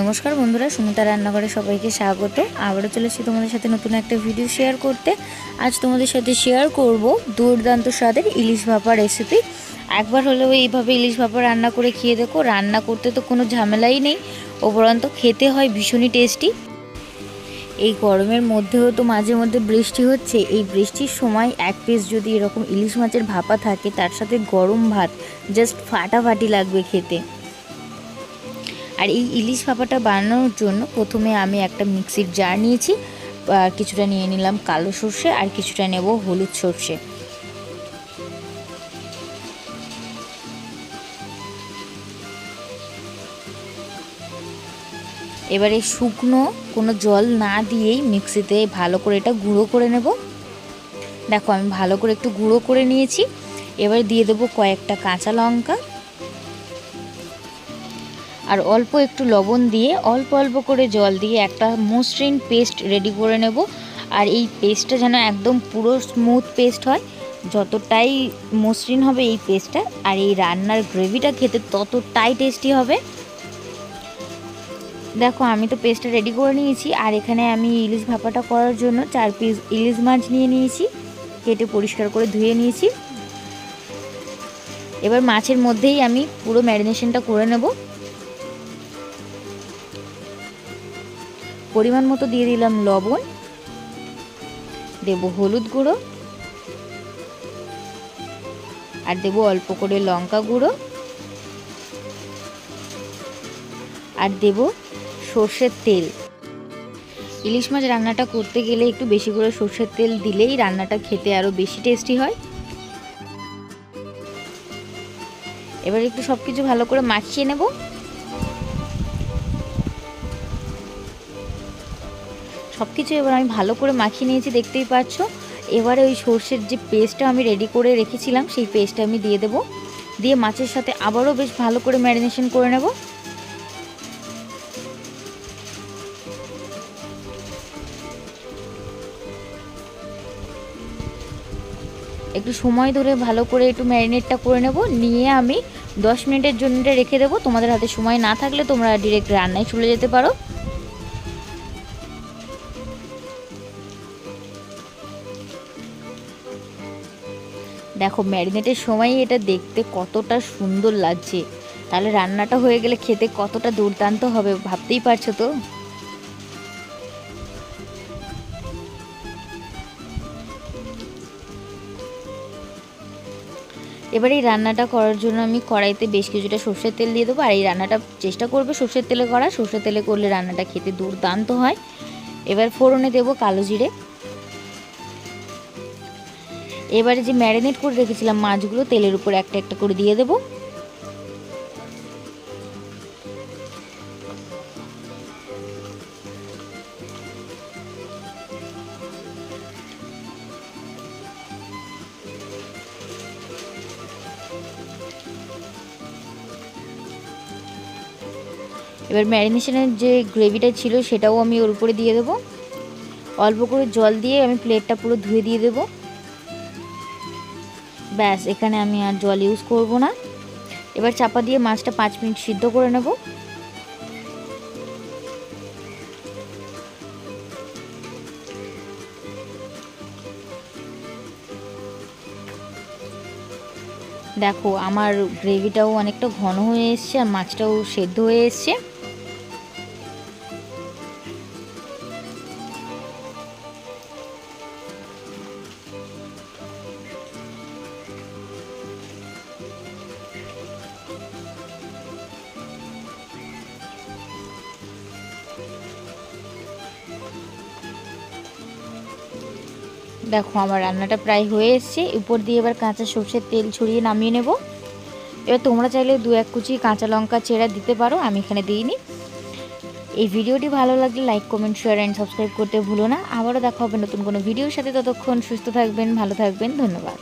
নমস্কার বন্ধুরা, সুমিতা রান্নাঘরে সবাইকে স্বাগত। আবারও চলেছি তোমাদের সাথে নতুন একটা ভিডিও শেয়ার করতে। আজ তোমাদের সাথে শেয়ার করব দুর্দান্ত স্বাদের ইলিশ ভাপা রেসিপি একবার হলেও এইভাবে ইলিশ ভাপা রান্না করে খেয়ে দেখো। রান্না করতে তো কোনো ঝামেলাই নেই। উপরন্ত খেতে হয় ভীষণই টেস্টি এই গরমের মধ্যেও তো মাঝে মধ্যে বৃষ্টি হচ্ছে। এই বৃষ্টির সময় এক পিস যদি এরকম ইলিশ মাছের ভাপা থাকে, তার সাথে গরম ভাত জাস্ট ফাটাফাটি লাগবে খেতে। আর এই ইলিশ ভাপাটা বানানোর জন্য প্রথমে আমি একটা মিক্সির জার নিয়েছি কিছুটা নিয়ে নিলাম কালো সর্ষে আর কিছুটা নেব হলুদ সর্ষে। এবারে শুকনো কোনো জল না দিয়েই মিক্সিতে ভালো করে এটা গুঁড়ো করে নেব। দেখো, আমি ভালো করে একটু গুঁড়ো করে নিয়েছি। এবার দিয়ে দেবো কয়েকটা কাঁচা লঙ্কা। আর অল্প একটু লবণ দিয়ে অল্প অল্প করে জল দিয়ে একটা মসৃণ পেস্ট রেডি করে নেব। আর এই পেস্টটা যেন একদম পুরো স্মুথ পেস্ট হয়, যতটাই মসৃণ হবে এই পেস্টটা, আর এই রান্নার গ্রেভিটা খেতে ততটাই টেস্টি হবে। দেখো, আমি তো পেস্টটা রেডি করে নিয়েছি। আর এখানে আমি ইলিশ ভাপাটা করার জন্য চার পিস ইলিশ মাছ নিয়ে নিয়েছি। কেটে পরিষ্কার করে ধুয়ে নিয়েছি। এবার মাছের মধ্যেই আমি পুরো ম্যারিনেশনটা করে নেব। পরিমাণ মতো দিয়ে দিলাম লবণ। দেব হলুদ গুঁড়ো। আর দেব অল্প করে লঙ্কা গুঁড়ো। আর দেব সর্ষের তেল। ইলিশ মাছ রান্নাটা করতে গেলে একটু বেশি করে সর্ষের তেল দিলেই রান্নাটা খেতে আরও বেশি টেস্টি হয়। এবার একটু সব কিছু ভালো করে মাখিয়ে নেব। সব কিছু এবার আমি ভালো করে মাখিয়ে নিয়েছি, দেখতেই পাচ্ছ। এবারে ওই সর্ষের যে পেস্টটা আমি রেডি করে রেখেছিলাম, সেই পেস্টটা আমি দিয়ে দেব। দিয়ে মাছের সাথে আবারও বেশ ভালো করে ম্যারিনেশন করে নেব। একটু সময় ধরে ভালো করে একটু ম্যারিনেটটা করে নেব। নিয়ে আমি দশ মিনিটের জন্য রেখে দেবো। তোমাদের হাতে সময় না থাকলে তোমরা ডিরেক্ট রান্নায় চলে যেতে পারো। দেখো, ম্যারিনেটের সময় এটা দেখতে কতটা সুন্দর লাগছে। তাহলে রান্নাটা হয়ে গেলে খেতে কতটা দুর্দান্ত হবে ভাবতেই পারছ তো? এবার এই রান্নাটা করার জন্য আমি কড়াইতে বেশ কিছুটা সর্ষের তেল দিয়ে দেবো। আর এই রান্নাটা চেষ্টা করবে সর্ষের তেলে করা। সর্ষের তেলে করলে রান্নাটা খেতে দুর্দান্ত হয়। এবার ফোড়নে দেবো কালো জিরে। এবারে যে ম্যারিনেট করে রেখেছিলাম মাছগুলো, তেলের উপর একটা একটা করে দিয়ে দেবো। এবার ম্যারিনেশনের যে গ্রেভিটা ছিল সেটাও আমি ওর উপরে দিয়ে দেবো। অল্প করে জল দিয়ে আমি প্লেটটা পুরো ধুয়ে দিয়ে দেবো। ব্যাস, এখানে আমি আর জল ইউজ করব না। এবার চাপা দিয়ে মাছটা পাঁচ মিনিট সিদ্ধ করে নেব। দেখো, আমার গ্রেভিটাও অনেকটা ঘন হয়ে এসছে আর মাছটাও সেদ্ধ হয়ে এসছে। দেখো, আমার রান্নাটা প্রায় হয়ে এসছে। উপর দিয়ে এবার কাঁচা সর্ষের তেল ছড়িয়ে নামিয়ে নেব। এবার তোমরা চাইলে দু এক কুচি কাঁচা লঙ্কা চেরা দিতে পারো, আমি এখানে দিইনি। এই ভিডিওটি ভালো লাগলে like comment share and subscribe করতে ভুলো না। আবারও দেখা হবে নতুন কোনো ভিডিওর সাথে। ততক্ষণ সুস্থ থাকবেন, ভালো থাকবেন, ধন্যবাদ।